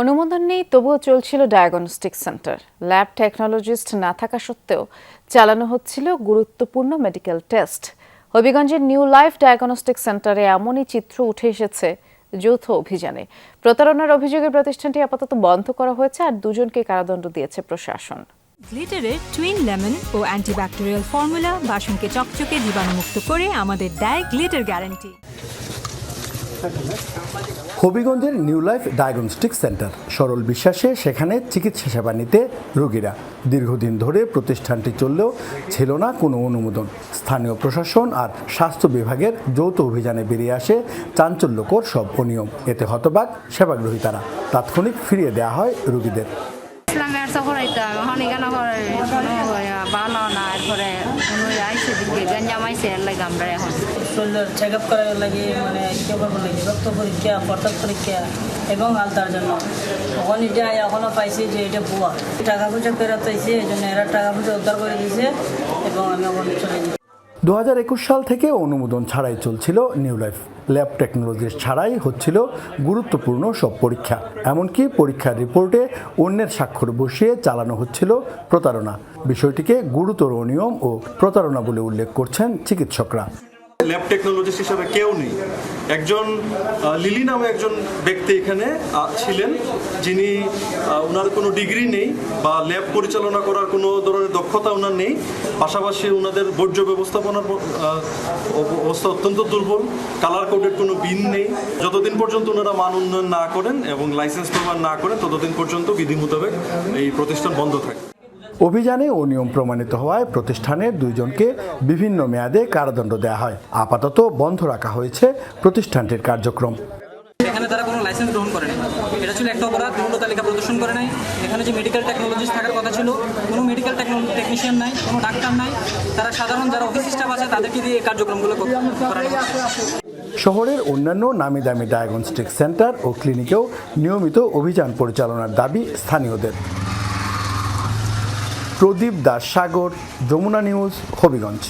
অনুমোদন নেই, তবুও চলছিল ডায়াগনস্টিক সেন্টার ল্যাব টেকনোলজিস্ট না থাকা সত্ত্বেও চালানো হচ্ছিল গুরুত্বপূর্ণ মেডিকেল টেস্ট হবিগঞ্জের নিউ লাইফ ডায়াগনস্টিক সেন্টারে এমনই চিত্র উঠে এসেছে যৌথ অভিযানে। প্রতারণার অভিযোগে প্রতিষ্ঠানটি আপাতত বন্ধ করা হয়েছে আর দুজনকে কারাদণ্ড দিয়েছে প্রশাসন। গ্লিটারের টুইন লেমন ও অ্যান্টিব্যাকটেরিয়াল ফর্মুলা বাসনকে চকচকে জীবাণুমুক্ত করে আমাদের দেয় গ্লিটার গ্যারান্টি হবিগঞ্জের নিউ লাইফ ডায়াগনস্টিক সেন্টার। সরল বিশ্বাসে সেখানে চিকিৎসা সেবা নিতে রোগীরা। দীর্ঘদিন ধরে প্রতিষ্ঠানটি চললেও ছিল না কোনো অনুমোদন। স্থানীয় প্রশাসন আর স্বাস্থ্য বিভাগের যৌথ অভিযানে বেরিয়ে আসে চাঞ্চল্যকর সব অনিয়ম। এতে হতবাক সেবাগ্রহীতারা। তাৎক্ষণিক ফিরিয়ে দেওয়া হয় রোগীদের। না আইসে দিকে গঞ্জাম আইসে এর লাগে এখন। চেক আপ করার লাগে মানে ইয়ে করবার লাগে পরীক্ষা প্রস্তাব পরীক্ষা এবং আলতার জন্য। তখন এটা এখনও পাইছি যে এটা ভুয়া। টাকা পয়সা ফেরত হয়েছে এই জন্য এরা টাকা পয়সা উদ্ধার করে দিয়েছে এবং আমি চলে দু হাজার একুশ সাল থেকে অনুমোদন ছাড়াই চলছিল নিউ লাইফ। ল্যাব টেকনোলজির ছাড়াই হচ্ছিল গুরুত্বপূর্ণ সব পরীক্ষা। এমনকি পরীক্ষার রিপোর্টে অন্যের স্বাক্ষর বসিয়ে চালানো হচ্ছিল প্রতারণা। বিষয়টিকে গুরুতর নিয়ম ও প্রতারণা বলে উল্লেখ করছেন চিকিৎসকরা। ল্যাব টেকনোলজিস্ট হিসাবে কেউ নেই। একজন লিলি নামে একজন ব্যক্তি এখানে ছিলেন, যিনি ওনার কোনো ডিগ্রি নেই বা ল্যাব পরিচালনা করার কোনো ধরনের দক্ষতা ওনার নেই। পাশাপাশি ওনাদের বর্জ্য ব্যবস্থাপনার অবস্থা অত্যন্ত দুর্বল কালার কোডের কোনো বিন নেই। যতদিন পর্যন্ত ওনারা মান উন্নয়ন না করেন এবং লাইসেন্স প্রমাণ না করেন, ততদিন পর্যন্ত বিধি মোতাবেক এই প্রতিষ্ঠান বন্ধ থাকে। অভিযানে অনিয়ম প্রমাণিত হওয়ায় প্রতিষ্ঠানের দুইজনকে বিভিন্ন মেয়াদে কারাদণ্ড দেওয়া হয়। আপাতত বন্ধ রাখা হয়েছে প্রতিষ্ঠানটির কার্যক্রম। এখানে তারা কোনো লাইসেন্স গ্রহণ করে নাই এটা ছিল একটা অপরাধ তালিকা প্রদর্শন করে নাই। এখানে যে মেডিকেল টেকনোলজিস্ট থাকার কথা ছিল কোনো মেডিকেল টেকনিশিয়ান নাই কোনো ডাক্তার নাই। তারা সাধারণ যারা অফিস স্টাফ আছে তাদেরকে দিয়ে এই কার্যক্রমগুলো করানো শহরের অন্যান্য নামি দামি ডায়াগনস্টিক সেন্টার ও ক্লিনিকেও নিয়মিত অভিযান পরিচালনার দাবি স্থানীয়দের। প্রদীপ দাস সাগর যমুনা নিউজ হবিগঞ্জ।